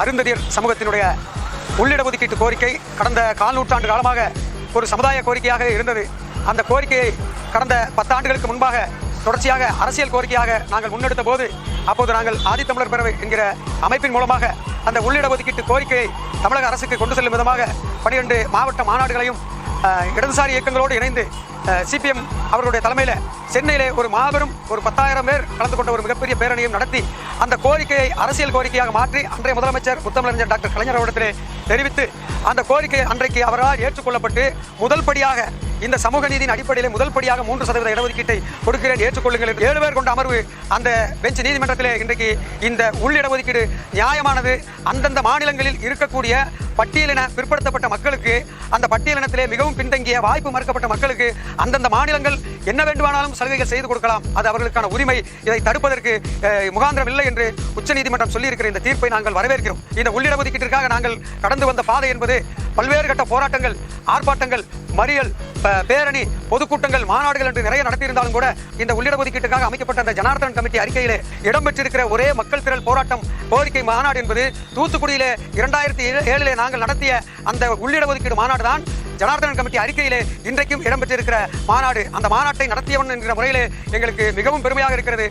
அருந்ததியர் சமூகத்தினுடைய உள்ளிட ஒதுக்கீட்டு கோரிக்கை கடந்த கால் நூற்றாண்டு காலமாக ஒரு சமுதாய கோரிக்கையாக இருந்தது. அந்த கோரிக்கையை கடந்த பத்தாண்டுகளுக்கு முன்பாக தொடர்ச்சியாக அரசியல் கோரிக்கையாக நாங்கள் முன்னெடுத்த போது அப்போது நாங்கள் ஆதித்தமிழர் பேரவை என்கிற அமைப்பின் மூலமாக அந்த உள்ளிட ஒதுக்கீட்டு கோரிக்கையை தமிழக அரசுக்கு கொண்டு செல்லும் விதமாக பனிரெண்டு மாவட்ட மாநாடுகளையும் இடதுசாரி இயக்கங்களோடு இணைந்து சிபிஎம் அவர்களுடைய தலைமையில் சென்னையிலே ஒரு மாபெரும் ஒரு பத்தாயிரம் பேர் கலந்து கொண்ட ஒரு மிகப்பெரிய பேரணியும் நடத்தி அந்த கோரிக்கையை அரசியல் கோரிக்கையாக மாற்றி அன்றைய முதலமைச்சர் முத்தமிழறிஞர் டாக்டர் கலைஞர் அவரிடத்திலே தெரிவித்து அந்த கோரிக்கை அன்றைக்கு அவரால் ஏற்றுக்கொள்ளப்பட்டு முதல் படியாக இந்த சமூக நீதியின் அடிப்படையில் முதல் படியாக மூன்று சதவீத இடஒதுக்கீட்டை கொடுக்கிறேன் ஏற்றுக்கொள்ளுங்கள் என்று ஏழு பேர் கொண்ட அமர்வு அந்த பெஞ்ச் நீதிமன்றத்தில் இன்றைக்கு இந்த உள்ளிடஒதுக்கீடு நியாயமானது அந்தந்த மாநிலங்களில் இருக்கக்கூடிய பட்டியலின பிற்படுத்தப்பட்ட மக்களுக்கு அந்த பட்டியலினத்திலே மிகவும் பின்தங்கிய வாய்ப்பு மறுக்கப்பட்ட மக்களுக்கு அந்தந்த மாநிலங்கள் என்ன வேண்டுமானாலும் சலுகைகள் செய்து கொடுக்கலாம். அது அவர்களுக்கான உரிமை. இதை தடுப்பதற்கு முகாந்திரம் இல்லை என்று உச்சநீதிமன்றம் சொல்லியிருக்கிற இந்த தீர்ப்பை நாங்கள் வரவேற்கிறோம். இந்த உள்ளிட ஒதுக்கீட்டிற்காக நாங்கள் கடந்து வந்த பாதை என்பது பல்வேறு கட்ட போராட்டங்கள் ஆர்ப்பாட்டங்கள் மறியல் பேரணி பொதுக்கூட்டங்கள் மாநாடுகள் என்று நிறைய நடத்தியிருந்தாலும் கூட இந்த உள்ளிட ஒதுக்கீட்டுக்காக அமைக்கப்பட்ட அந்த ஜனார்தன் கமிட்டி அறிக்கையிலே இடம்பெற்றிருக்கிற ஒரே மக்கள் திரள் போராட்டம் கோரிக்கை மாநாடு என்பது தூத்துக்குடியிலே இரண்டாயிரத்தி ஏழிலே நாங்கள் நடத்திய அந்த உள்ளிட ஒதுக்கீடு மாநாடு தான் ஜனார்தனன் கமிட்டி அறிக்கையிலே இன்றைக்கும் இடம்பெற்றிருக்கிற மாநாடு. அந்த மாநாட்டை நடத்தியவன் என்கிற முறையிலே எங்களுக்கு மிகவும் பெருமையாக இருக்கிறது.